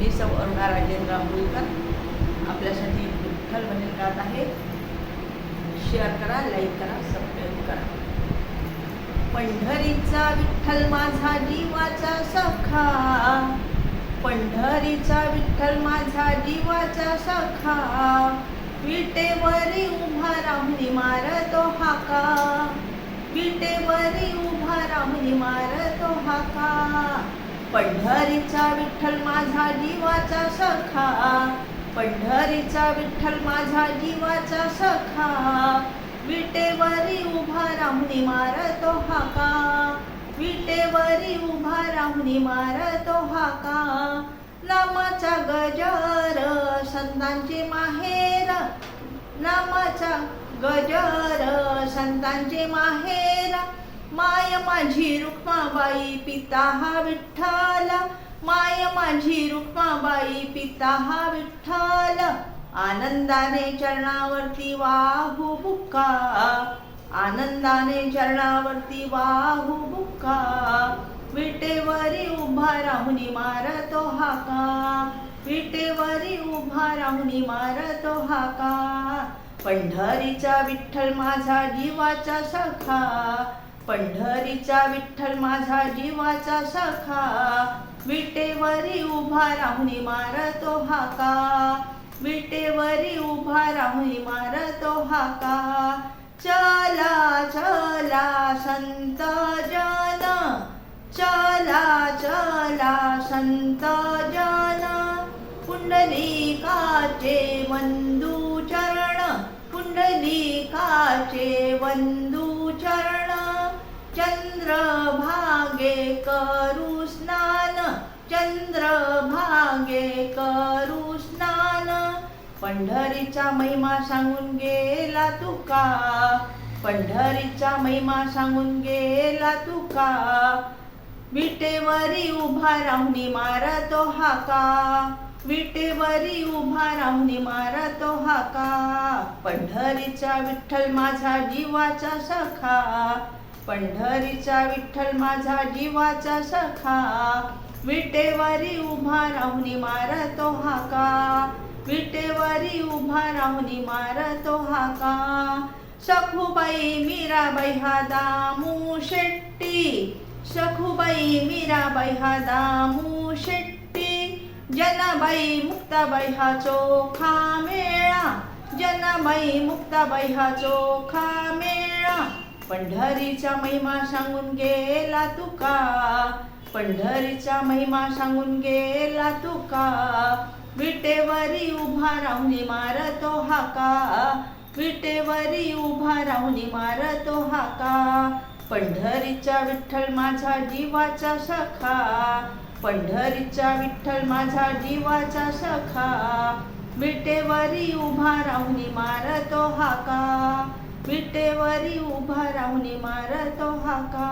मी सौ अरुणा राजेंद्र आंबोलकर. आपल्यासाठी विठ्ठल भजन गात आहे. शेअर करा लाईक करा सबस्क्राईब करा. पंढरीचा विठ्ठल माझा जीवाचा सखा. पंढरीचा विठ्ठल माझा जीवाचा सखा. विटेवरी उभा राहुनी मारतो हाका. विटेवरी उभा राहुनी मारतो हाका. पंढरीचा विठ्ठल माझा जीवाचा सखा. पंढरीचा विठ्ठल माझा जीवाचा सखा. विटेवरी उभा राहुनी मारतो हाका विटेवरी उभा राहुनी मारतो हाका नामाचा गजर संतांचे माहेर. नामाचा गजर संतांचे माहेर. माय माझी रुक्माबाई पिता हा विठ्ठल. माय माझी रुक्माबाई पिता हा विठ्ठल. आनंदाने चरणावरती वाहू बुक्का. आनंदाने चरणावरती वाहू बुक्का. विटेवरी उभा राहुनी मारतो हाका विटेवरी उभा राहुनी मारतो हाका पंढरीचा विठ्ठल माझा जीवाचा सखा. पंढरीचा विठ्ठल माझा जीवाचा सखा विटेवरी उभा राहून मारतो हाका विटेवरी उभा राहून मारतो हाका चला चला संत जन चला चला संत जन पुंडलिकाचे वंदू चरण पुंडलिकाचे वंदू चरण. चंद्रभागे करू स्नान चंद्र भागे करू स्नान. पंढरीचा महिमा सांगून गेला तुका पंढरीचा महिमा सांगून गेला तुका. विटेवरी उभा राहुनी मारतो हाका विटेवरी उभा राहुनी मारतो हाका पंढरीचा विठ्ठल माझा जीवाचा सखा. पंढरीचा विठ्ठल माझा जीवाचा सखा. विटेवरी उभा राहुनी मारतो हाका विटेवरी उभा राहुनी मारतो हाका सखूबाई मीराबाई हा दामू शेट्टी. सखूबाई मीराबाई हा दामू शेट्टी. जनाबाई मुक्ताबाई हा चोखा मेळा. जनाबाई मुक्ताबाई हा चोखा मेळा. पंढरीचा महिमा सांगून गेला तुका. पंढरीचा महिमा सांगून गेला तुका. विटेवरी उभा राहून मारतो हाका विटेवरी उभा राहून मारतो हाका पंढरीचा विठ्ठल माझा जीवाचा सखा. पंढरीचा विठ्ठल माझा जीवाचा सखा. विटेवरी उभा राहून मारतो हाका विटेवरी उभा राहुनी मारतो हाका